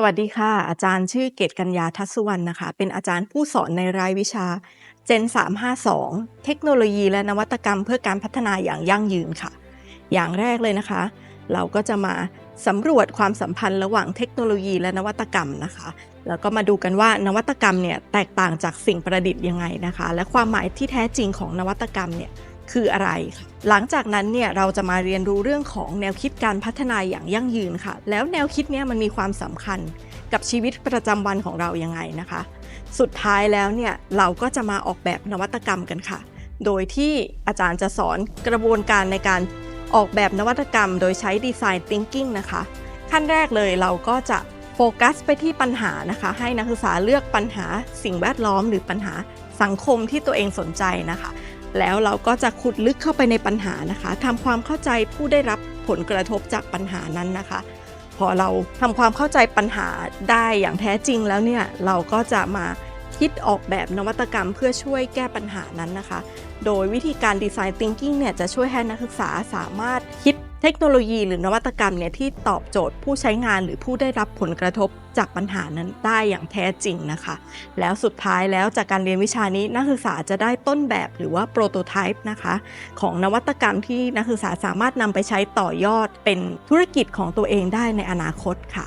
สวัสดีค่ะ อาจารย์ชื่อเกตกัญญาทัศวรรณนะคะ เป็นอาจารย์ผู้สอนในรายวิชา Gen 352 เทคโนโลยีและนวัตกรรมเพื่อการพัฒนาอย่างยั่งยืนค่ะ อย่างแรกเลยนะคะ เราก็จะมาสำรวจความสัมพันธ์ระหว่างเทคโนโลยีและนวัตกรรมนะคะ แล้วก็มาดูกันว่านวัตกรรมเนี่ยแตกต่างจากสิ่งประดิษฐ์ยังไงนะคะ และความหมายที่แท้จริงของนวัตกรรมเนี่ย คืออะไรค่ะหลังจากนั้นเนี่ยเราจะมาเรียนรู้เรื่องของแนวคิดการพัฒนาอย่างยั่งยืนค่ะ แล้วแนวคิดเนี้มันมีความสำคัญกับชีวิตประจำวันของเรายังไงนะคะ สุดท้ายแล้วเนี่ยเราก็จะมาออกแบบนวัตกรรมกันค่ะ โดยที่อาจารย์จะสอนกระบวนการในการออกแบบนวัตกรรม โดยใช้ Design Thinking นะคะ ขั้นแรกเลยเราก็จะโฟกัสไปที่ปัญหานะคะ ให้นักศึกษาเลือกปัญหาสิ่งแวดล้อมหรือปัญหาสังคมที่ตัวเองสนใจนะคะ แล้วเราก็จะขุดลึกเข้าไปในปัญหานะคะทำความเข้าใจผู้ได้รับผลกระทบจากปัญหานั้นนะคะ พอเราทำความเข้าใจปัญหาได้อย่างแท้จริงแล้วเนี่ยเราก็จะมาคิดออกแบบนวัตกรรมเพื่อช่วยแก้ปัญหานั้นนะคะ โดยวิธีการดีไซน์ Thinking เนี่ยจะช่วยให้นักศึกษาสามารถคิด เทคโนโลยีหรือนวัตกรรมเนี่ยที่ตอบโจทย์ผู้ใช้งานหรือผู้ได้รับผลกระทบจากปัญหานั้นได้อย่างแท้จริงนะคะ แล้วสุดท้ายแล้วจากการเรียนวิชานี้นักศึกษาจะได้ต้นแบบหรือว่าโปรโตไทป์นะคะของนวัตกรรมที่นักศึกษาสามารถนำไปใช้ต่อยอดเป็นธุรกิจของตัวเองได้ในอนาคตค่ะ